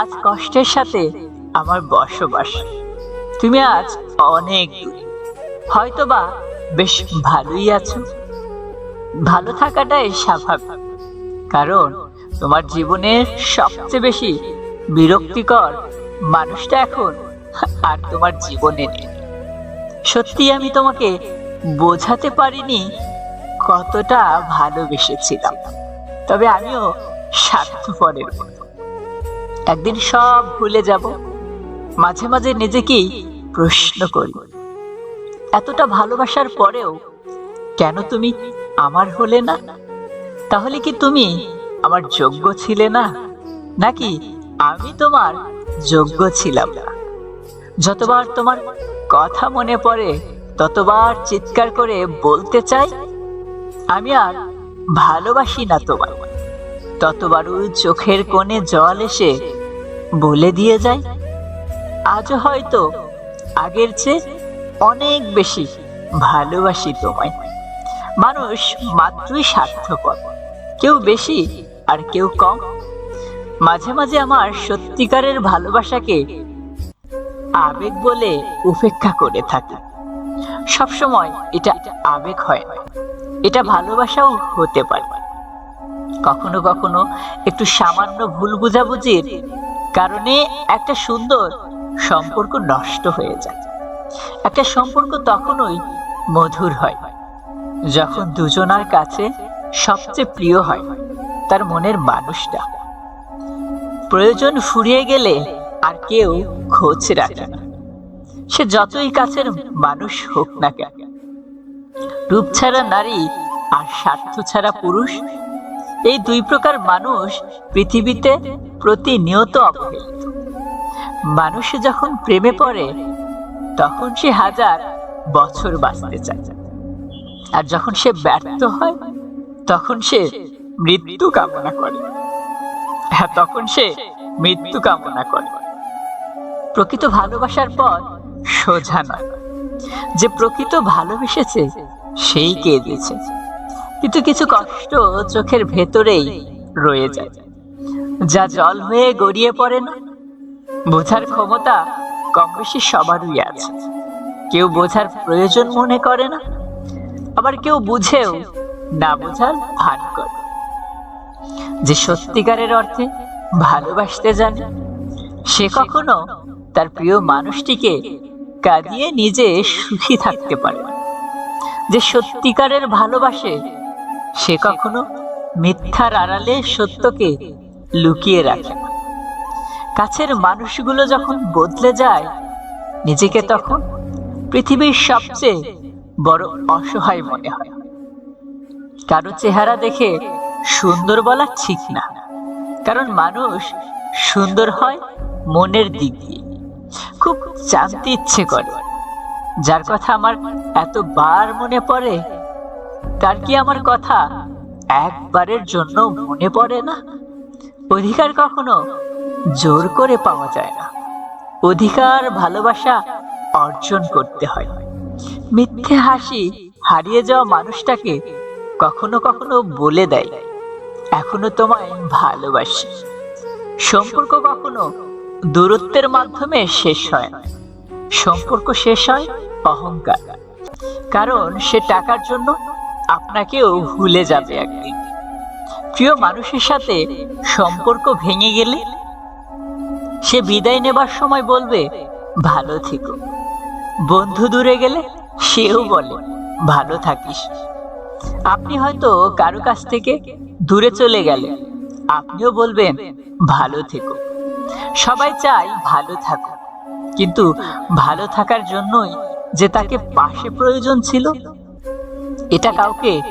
আজ কষ্টের সাথে আমার বসবাস। তুমি আজ অনেক দূরে। হয়তোবা বেশ ভালোই আছো। ভালো থাকাটাই স্বাভাবিক, কারণ তোমার জীবনের সবচেয়ে বেশি বিরক্তিকর মানুষটা এখন আর তোমার জীবনে নেই। সত্যি আমি তোমাকে বোঝাতে পারিনি কতটা ভালোবেসেছিলাম, তবে আমিও স্বার্থপরের মতো। একদিন সব ভুলে যাব। মাঝে মাঝে নিজেকেই প্রশ্ন করি। এতটা ভালোবাসার পরেও কেন তুমি আমার হলে না? তাহলে কি তুমি আমার যোগ্য ছিলে না? নাকি আমি তোমার যোগ্য ছিলাম না? যতবার তোমার কথা মনে পড়ে, ততবার চিৎকার করে বলতে চাই, আমি আর ভালোবাসি না তোমায়। ততবারও চোখের কোণে জল এসে বলে দিয়ে যায়, আজও হয়তো আগের চেয়ে অনেক বেশি ভালোবাসি তোমায়। মানুষ মাত্রই স্বার্থপর, কেউ বেশি আর কেউ কম। মাঝে মাঝে আমার সত্যিকারের ভালোবাসাকে আবেগ বলে উপেক্ষা করে থাকি। সবসময় এটা আবেগ হয় এটা ভালোবাসাও হতে পারে। কখনো কখনো একটু সামান্য ভুল বুঝাবুঝির কারণে একটা সুন্দর সম্পর্ক নষ্ট হয়ে যায়। একটা সম্পর্ক তখনই মধুর হয়, যখন দুজনার কাছে সবচেয়ে প্রিয় হয়, তার মনের মানুষটা। প্রয়োজন ফুরিয়ে গেলে আর কেউ খোঁজ রাখে না। সে যতই কাছের মানুষ হোক না কেন, রূপ ছাড়া নারী আর স্বার্থ ছাড়া পুরুষ এই দুই প্রকার মানুষ পৃথিবীতে প্রতিনিয়ত অবহেলিত। মানুষ যখন প্রেমে পড়ে, তখন সে হাজার বছর বাঁচতে চায়। আর যখন সে ব্যর্থ হয়, তখন সে মৃত্যু কামনা করে। হ্যাঁ তখন সে মৃত্যু কামনা করে। প্রকৃত ভালোবাসার পথ সোজা নয়। যে প্রকৃত ভালোবেসেছে, সেই কেঁদেছে কিন্তু কিছু কষ্ট চোখের ভেতরেই রয়ে যায়। যা জল হয়ে গড়িয়ে পড়ে না, বোঝার ক্ষমতা কম বেশি সবারই আছে। কেউ বোঝার প্রয়োজন মনে করে না, আবার কেউ বুঝেও না বোঝার ভান করে। যে সত্যিকারের অর্থে ভালোবাসতে জানে, সে কখনো তার প্রিয় মানুষটিকে কাঁদিয়ে নিজে সুখী থাকতে পারে। যে সত্যিকারের ভালোবাসে সে কখনো মিথ্যার আড়ালে সত্যকে লুকিয়ে রাখে না। কাছের মানুষগুলো যখন বদলে যায়, নিজেকে তখন পৃথিবীর সবচেয়ে বড় অসহায় মনে হয়। কারও চেহারা দেখে সুন্দর বলা ঠিক না। কারণ মানুষ সুন্দর হয় মনের দিক দিয়ে। খুব জানতে ইচ্ছে করে। যার কথা আমার এতবার মনে পড়ে তার কি আমার কথা? একবারের জন্য মনে পড়ে না? অধিকার কখনো জোর করে পাওয়া যায় না। অধিকার, ভালোবাসা অর্জন করতে হয়। মিথ্যে হাসি হারিয়ে যাওয়া মানুষটাকে কখনো কখনো বলে দেয়, এখনও তোমায় ভালোবাসি। সম্পর্ক কখনো দূরত্বের মাধ্যমে শেষ হয় না। সম্পর্ক শেষ হয় অহংকার। কারণ সে টাকার জন্য আপনাকেও ভুলে যাবে একদিন। প্রিয় মানুষের সাথে সম্পর্ক ভেঙে গেলে সে বিদায় নেবার সময় বলবে, ভালো থেকো। বন্ধু দূরে গেলে সেও বলে, ভালো থাকিস। আপনি হয়তো কারও কাছ থেকে দূরে চলে গেলে আপনিও বলবেন, ভালো থেকো। সবাই চায় ভালো থাকো কিন্তু ভালো থাকার জন্যই যে তাকে পাশে প্রয়োজন ছিল এটা কাউকে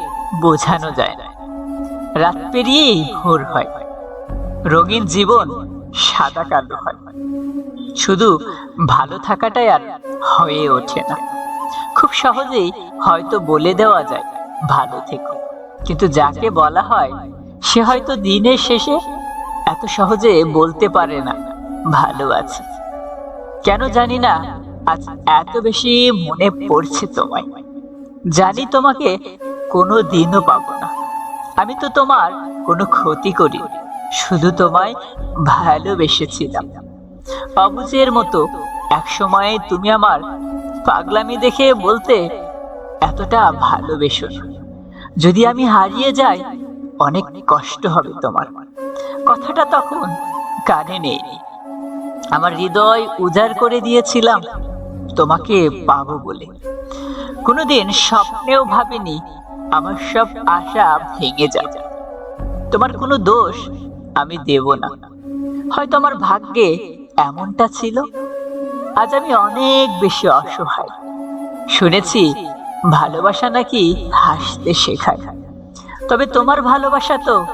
বোঝানো যায় না। রাত পেরিয়েই ভোর হয়। রঙিন জীবন সাদা কালো হয়। শুধু ভালো থাকাটাই আর হয়ে ওঠে না। খুব সহজেই হয়তো বলে দেওয়া যায়, ভালো থেকো। কিন্তু যাকে বলা হয়, সে হয়তো দিনের শেষে এত সহজে বলতে পারে না, ভালো আছে। কেন জানি না, আজ এত বেশি মনে পড়ছে তোমায়। জানি তোমাকে কোনো দিনও পাবো না। আমি তো তোমার কোনো ক্ষতি করি, শুধু তোমায় ভালোবেসেছিলাম। অবুজের মতো এক সময় তুমি আমার পাগলামি দেখে বলতে এতটা ভালোবেসো যদি আমি হারিয়ে যাই, অনেক কষ্ট হবে তোমার। কথাটা তখন কানে নেই। আমার হৃদয় উজাড় করে দিয়েছিলাম, তোমাকে পাবো বলে। কোনোদিন স্বপ্নেও ভাবিনি আমার সব আশা ভেঙে যাবে। তোমার কোনো দোষ আমি দেব না। হয়তো আমার ভাগ্যে এমনটা ছিল। আজ আমি অনেক বেশি অসহায়। শুনেছি ভালোবাসা নাকি হাসতে শেখায়। তবে তোমার ভালোবাসা তো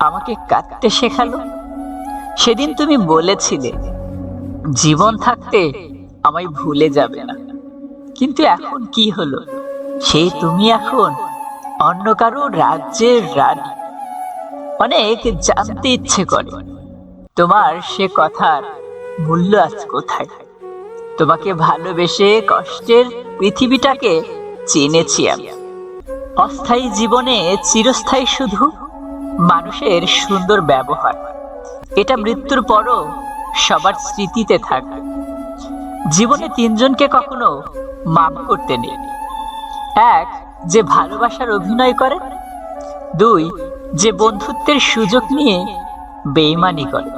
আমাকে কাঁদতে শেখালো। সেদিন তুমি বলেছিলে, জীবন থাকতে আমায় ভুলে যাবে না। কিন্তু এখন কি হলো? সেই তুমি এখন অন্য কারও রাজ্যের রানী। অনেক জানতে ইচ্ছে করে। তোমার সে কথার মূল্য আজ কোথায়? তোমাকে ভালোবেসে কষ্টের পৃথিবীটাকে চেনেছি আমি। অস্থায়ী জীবনে চিরস্থায়ী শুধু মানুষের সুন্দর ব্যবহার। এটা মৃত্যুর পরও সবার স্মৃতিতে থাকবে। জীবনে তিনজনকে কখনো মাপ করতে নেই এক, যে ভালোবাসার অভিনয় করে। দুই, যে বন্ধুত্বের সুযোগ নিয়ে বেইমানি করে।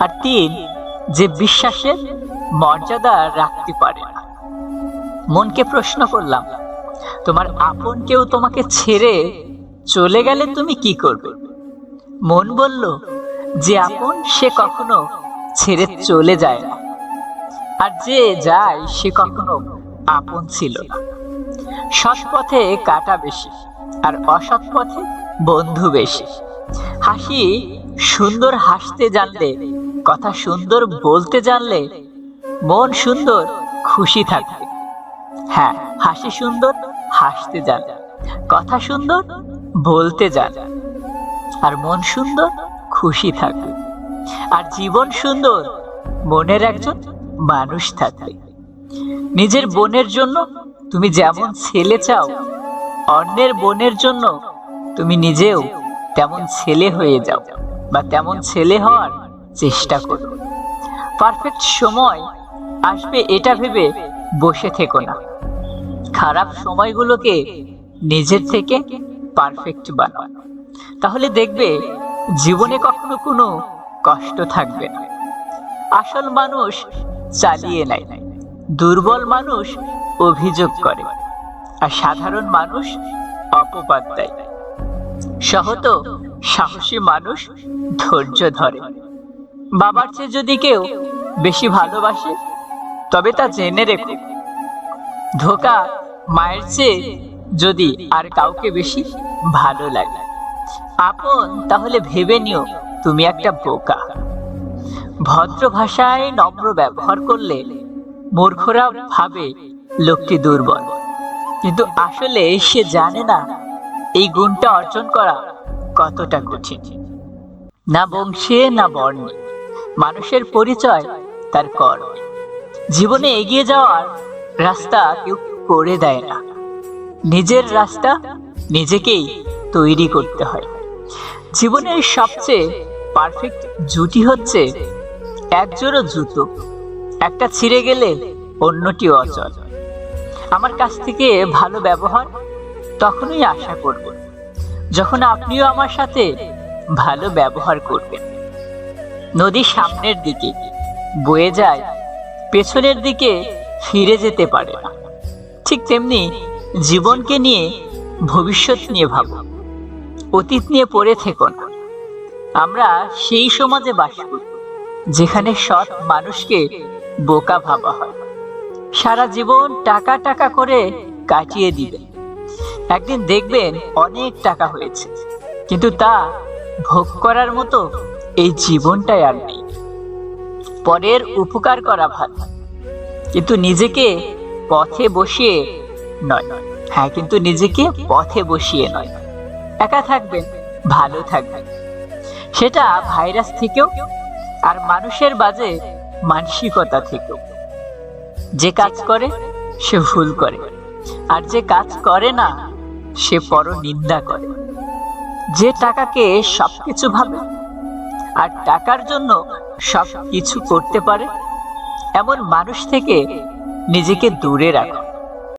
আর তিন, যে বিশ্বাসের মর্যাদা রাখতে পারে না। মনকে প্রশ্ন করলাম, তোমার আপন কেউ তোমাকে ছেড়ে চলে গেলে তুমি কি করবে? মন বলল, যে আপন সে কখনো ছেড়ে চলে যায় না। আর যে যায় সে কখনো আপন ছিল না। সৎ পথে কাটা বেশি আর অসৎ পথে বন্ধু বেশি। হাসি সুন্দর হাসতে জানলে, কথা সুন্দর বলতে জানলে, মন সুন্দর খুশি থাকবে হ্যাঁ হাসি সুন্দর হাসতে জান, কথা সুন্দর বলতে জান, আর মন সুন্দর খুশি থাকবে আর জীবন সুন্দর মনের একজন মানুষ থাকবে। নিজের বোনের জন্য তুমি যেমন ছেলে চাও, অন্যের বোনের জন্য তুমি নিজেও তেমন ছেলে হয়ে যাও বা তেমন ছেলে হওয়ার চেষ্টা করো। পারফেক্ট সময় আসবে এটা ভেবে বসে থেকো না। খারাপ সময়গুলোকে নিজের থেকে পারফেক্ট বানাও। তাহলে দেখবে জীবনে কখনো কোনো কষ্ট থাকবে না। আসল মানুষ চালিয়ে নেয়। দুর্বল মানুষ অভিযোগ করে আর সাধারণ মানুষ অপবাদ দেয়। সহত সাহসী মানুষ ধৈর্য ধরে। বাবার চেয়ে যদি কেউ বেশি ভালোবাসে, তবে তা জেনে রেখো। ধোকা মায়ের চেয়ে যদি আর কাউকে বেশি ভালো লাগে। আপন, তাহলে ভেবে নিও, তুমি একটা বোকা। ভদ্র ভাষায় নম্র ব্যবহার করলে মূর্খরা ভাবে লোকটি দুর্বল। কিন্তু আসলে সে জানে না এই গুণটা অর্জন করা কতটা কঠিন। না বংশে, না বর্ণে। মানুষের পরিচয় তার কর্ম জীবনে এগিয়ে যাওয়ার রাস্তা কেউ করে দেয় না। নিজের রাস্তা নিজেকেই তৈরি করতে হয়। জীবনের সবচেয়ে পারফেক্ট জুটি হচ্ছে এক জোড়ো জুতো। একটা ছিঁড়ে গেলে অন্যটি অচল। আমার কাছ থেকে ভালো ব্যবহার তখনই আশা করব, যখন আপনিও আমার সাথে ভালো ব্যবহার করবেন। নদী সামনের দিকে বয়ে যায়, পেছনের দিকে ফিরে যেতে পারে না। ঠিক তেমনি জীবনকে নিয়ে, ভবিষ্যৎ নিয়ে ভাবো। অতীত নিয়ে পড়ে থেকো না। আমরা সেই সমাজে বাস করি। যেখানে সৎ মানুষকে বোকা ভাবা হয়। সারা জীবন টাকা টাকা করে কাটিয়ে দিবে। একদিন দেখবেন অনেক টাকা হয়েছে, কিন্তু তা ভোগ করার মতো এই জীবনটাই আর নেই। পরের উপকার করা ভালো, কিন্তু নিজেকে পথে বসিয়ে নয়। হ্যাঁ কিন্তু নিজেকে পথে বসিয়ে নয়। একা থাকবেন, ভালো থাকবেন। সেটা ভাইরাস থেকেও আর মানুষের বাজে মানসিকতা থেকেও। যে কাজ করে, সে ভুল করে। আর যে কাজ করে না, সে পর নিন্দা করে। যে টাকাকে সবকিছু ভাবে, আর টাকার জন্য সব কিছু করতে পারে, এমন মানুষ থেকে নিজেকে দূরে রাখো।